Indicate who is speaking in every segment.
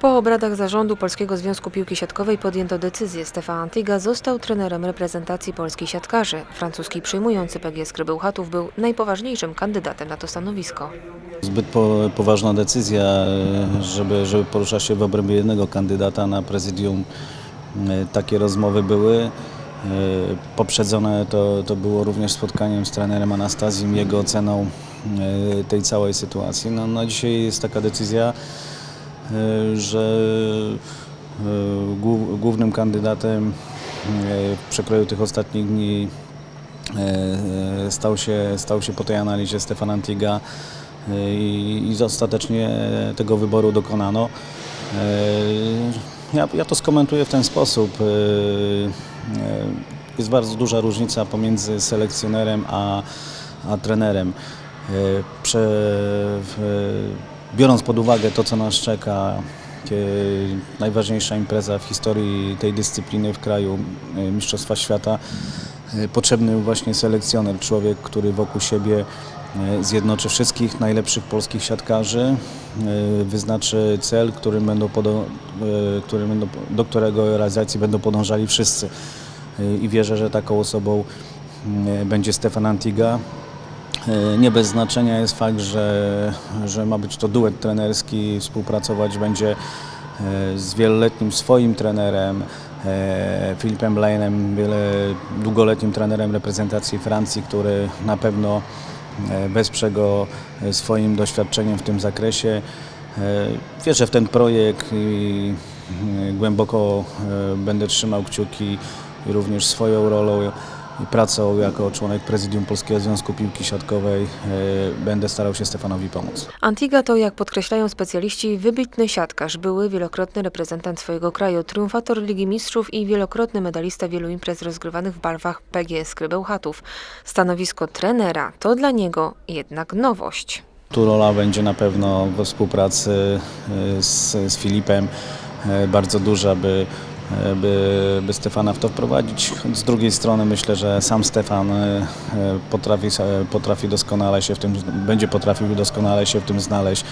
Speaker 1: Po obradach zarządu Polskiego Związku Piłki Siatkowej podjęto decyzję. Stefan Antiga został trenerem reprezentacji polskiej siatkarzy. Francuski przyjmujący PGS Krybełchatów był najpoważniejszym kandydatem na to stanowisko.
Speaker 2: Zbyt po, poważna decyzja, e, żeby, żeby poruszać się w obrębie jednego kandydata na prezydium. E, Takie rozmowy były. E, Poprzedzone to, to było również spotkaniem z trenerem Anastazjem, jego oceną tej całej sytuacji. No, no dzisiaj jest taka decyzja, że e, głów- głównym kandydatem e, w przekroju tych ostatnich dni stał się, stał się po tej analizie Stefan Antiga i, i ostatecznie tego wyboru dokonano. Ja, ja to skomentuję w ten sposób. Jest bardzo duża różnica pomiędzy selekcjonerem a, a trenerem. Prze, w, biorąc pod uwagę to, co nas czeka, e, najważniejsza impreza w historii tej dyscypliny w kraju, e, Mistrzostwa Świata, e, potrzebny właśnie selekcjoner, człowiek, który wokół siebie zjednoczy wszystkich najlepszych polskich siatkarzy, wyznaczy cel, którym będą którym będą, do którego realizacji będą podążali wszyscy. I wierzę, że taką osobą będzie Stefan Antiga. E, Nie bez znaczenia jest fakt, że, że ma być to duet trenerski, współpracować będzie e, z wieloletnim swoim trenerem, e, Filipem wiele, długoletnim trenerem reprezentacji Francji, który na pewno wesprze go swoim doświadczeniem w tym zakresie. Wierzę w ten projekt i głęboko będę trzymał kciuki również swoją rolą pracą jako członek prezydium Polskiego Związku Piłki Siatkowej e, będę starał się Stefanowi pomóc.
Speaker 1: Antiga to, jak podkreślają specjaliści, wybitny siatkarz, były wielokrotny reprezentant swojego kraju, triumfator Ligi Mistrzów i wielokrotny medalista wielu imprez rozgrywanych w barwach PGS Krybełchatów. Stanowisko trenera to dla niego jednak nowość.
Speaker 2: Tu rola będzie na pewno we współpracy e, z, z Filipem e, bardzo duża, by, by, by Stefana w to wprowadzić. Z drugiej strony myślę, że sam Stefan e, potrafi, potrafi doskonale się w tym, będzie potrafił doskonale się w tym znaleźć,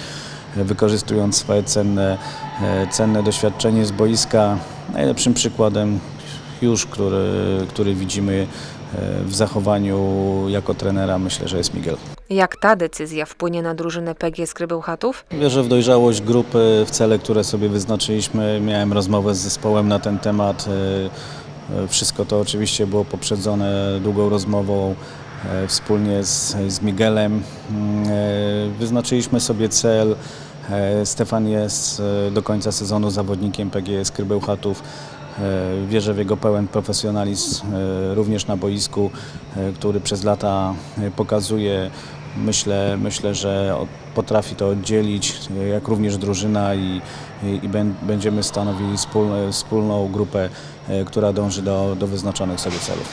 Speaker 2: e, wykorzystując swoje cenne, e, cenne doświadczenie z boiska. Najlepszym przykładem już, który, który widzimy w zachowaniu jako trenera, myślę, że jest Miguel.
Speaker 1: Jak ta decyzja wpłynie na drużynę PGS Krybełchatów?
Speaker 2: Wierzę w dojrzałość grupy, w cele, które sobie wyznaczyliśmy. Miałem rozmowę z zespołem na ten temat. E, e, Wszystko to oczywiście było poprzedzone długą rozmową e, wspólnie z, z Miguelem. Mm, Wyznaczyliśmy sobie cel. Stefan jest do końca sezonu zawodnikiem PGS Krybełchatów. E, Wierzę w jego pełen profesjonalizm e, również na boisku, e, który przez lata pokazuje. Myślę, myślę, że potrafi to oddzielić, jak również drużyna i, i, i bę- będziemy stanowili wspólne, wspólną grupę, która dąży do, do wyznaczonych sobie celów.